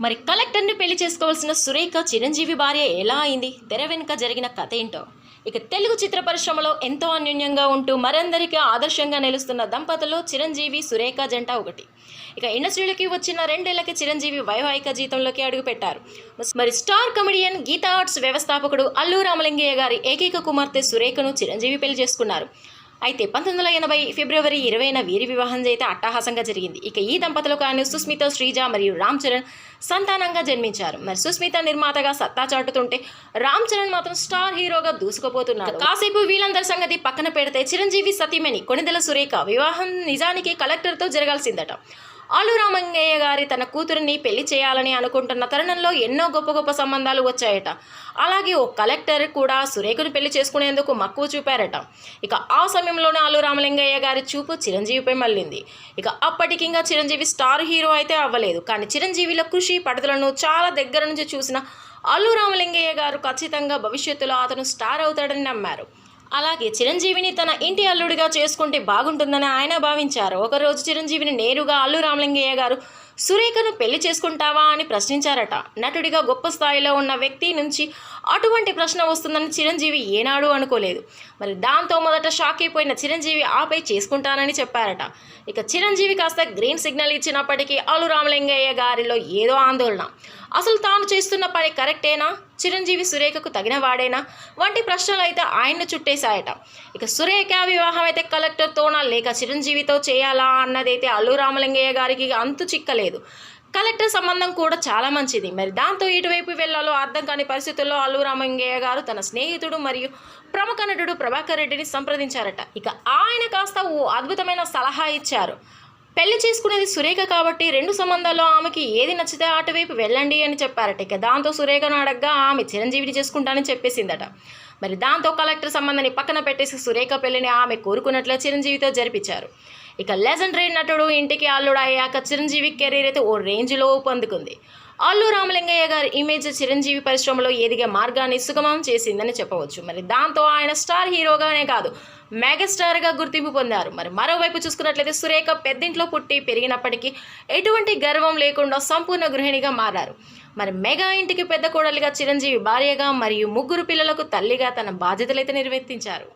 మరి కలెక్టర్ని పెళ్ళి చేసుకోవాల్సిన సురేఖ చిరంజీవి భార్య ఎలా అయింది? తెర వెనుక జరిగిన కథ ఏంటో? ఇక తెలుగు చిత్ర పరిశ్రమలో ఎంతో అన్యోన్యంగా ఉంటూ మరందరికీ ఆదర్శంగా నిలుస్తున్న దంపతులు చిరంజీవి సురేఖ జంట ఒకటి. ఇక ఇండస్ట్రీలోకి వచ్చిన రెండేళ్ళకి చిరంజీవి వైవాహిక జీతంలోకి అడుగుపెట్టారు. మరి స్టార్ కమెడియన్ గీతా ఆర్ట్స్ వ్యవస్థాపకుడు అల్లు రామలింగయ్య గారి ఏకైక కుమార్తె సురేఖను చిరంజీవి పెళ్ళి చేసుకున్నారు. అయితే పంతొమ్మిది వందల ఎనభై ఫిబ్రవరి ఇరవైన వీరి వివాహం అయితే అట్టహాసంగా జరిగింది. ఇక ఈ దంపతులకు ఆయన సుస్మిత శ్రీజ మరియు రామ్ చరణ్ సంతానంగా జన్మించారు. మరి సుస్మిత నిర్మాతగా సత్తా చాటుతుంటే రామ్ చరణ్ మాత్రం స్టార్ హీరోగా దూసుకుపోతున్నారు. కాసేపు వీళ్ళందరి సంగతి పక్కన పెడితే చిరంజీవి సతీమణి కొణిదెల సురేఖ వివాహం నిజానికి కలెక్టర్తో జరగాల్సిందట. ఆలు రామంగయ్య గారి తన కూతురిని పెళ్ళి చేయాలని అనుకుంటున్న తరుణంలో ఎన్నో గొప్ప గొప్ప సంబంధాలు వచ్చాయట. అలాగే ఓ కలెక్టర్ కూడా సురేఖను పెళ్ళి చేసుకునేందుకు మక్కువ చూపారట. ఇక ఆ సమయంలోనే ఆలు రామలింగయ్య గారి చూపు చిరంజీవిపై మళ్ళింది. ఇక అప్పటికి ఇంకా చిరంజీవి స్టార్ హీరో అయితే అవ్వలేదు. కానీ చిరంజీవిల కృషి పడుదలను చాలా దగ్గర నుంచి చూసిన అల్లు రామలింగయ్య గారు ఖచ్చితంగా భవిష్యత్తులో అతను స్టార్ అవుతాడని నమ్మారు. అలాగే చిరంజీవిని తన ఇంటి అల్లుడిగా చేసుకుంటే బాగుంటుందని ఆయన భావించారు. ఒకరోజు చిరంజీవిని నేరుగా అల్లు రామలింగయ్య గారు సురేఖను పెళ్ళి చేసుకుంటావా అని ప్రశ్నించారట. నటుడిగా గొప్ప స్థాయిలో ఉన్న వ్యక్తి నుంచి అటువంటి ప్రశ్న వస్తుందని చిరంజీవి ఏనాడు అనుకోలేదు. మరి దాంతో మొదట షాక్ అయిపోయిన చిరంజీవి ఆపై చేసుకుంటానని చెప్పారట. ఇక చిరంజీవి కాస్త గ్రీన్ సిగ్నల్ ఇచ్చినప్పటికీ అల్లు రామలింగయ్య గారిలో ఏదో ఆందోళన. అసలు తాను చేస్తున్న పని కరెక్టేనా? చిరంజీవి సురేఖకు తగిన వాడేనా? వంటి ప్రశ్నలు అయితే ఆయన్ను చుట్టేశాయట. ఇక సురేఖ వివాహం అయితే కలెక్టర్తోనా లేక చిరంజీవితో చేయాలా అన్నదైతే అల్లు రామలింగయ్య గారికి అంతు చిక్కలేదు. కలెక్టర్ సంబంధం కూడా చాలా మంచిది. మరి దాంతో ఇటువైపు వెళ్ళాలో అర్థం కాని పరిస్థితుల్లో అల్లు రామంగయ్య గారు తన స్నేహితుడు మరియు ప్రముఖ నటుడు ప్రభాకర్ రెడ్డిని సంప్రదించారట. ఇక ఆయన కాస్త ఓ అద్భుతమైన సలహా ఇచ్చారు. పెళ్ళి చేసుకునేది సురేఖ కాబట్టి రెండు సంబంధాల్లో ఆమెకి ఏది నచ్చితే అటువైపు వెళ్ళండి అని చెప్పారట. ఇక దాంతో సురేఖను అడగ్గా ఆమె చిరంజీవిని చేసుకుంటానని చెప్పేసిందట. మరి దాంతో కలెక్టర్ సంబంధాన్ని పక్కన పెట్టేసి సురేఖ పెళ్ళిని ఆమె కోరుకున్నట్లు చిరంజీవితో జరిపించారు. ఇక లెజెండరీ నటుడు ఇంటికి అల్లుడు అయ్యాక చిరంజీవి కెరీర్ అయితే ఓ రేంజ్లో పొందుకుంది. అల్లు రామలింగయ్య గారి ఇమేజ్ చిరంజీవి పరిశ్రమలో ఎదిగే మార్గాన్ని సుగమం చేసిందని చెప్పవచ్చు. మరి దాంతో ఆయన స్టార్ హీరోగానే కాదు మెగాస్టార్గా గుర్తింపు పొందారు. మరి మరోవైపు చూసుకున్నట్లయితే సురేఖ పెద్దింట్లో పుట్టి పెరిగినప్పటికీ ఎటువంటి గర్వం లేకుండా సంపూర్ణ గృహిణిగా మారారు. మరి మెగా ఇంటికి పెద్ద కోడలిగా చిరంజీవి భార్యగా మరియు ముగ్గురు పిల్లలకు తల్లిగా తన బాధ్యతలైతే నిర్వర్తించారు.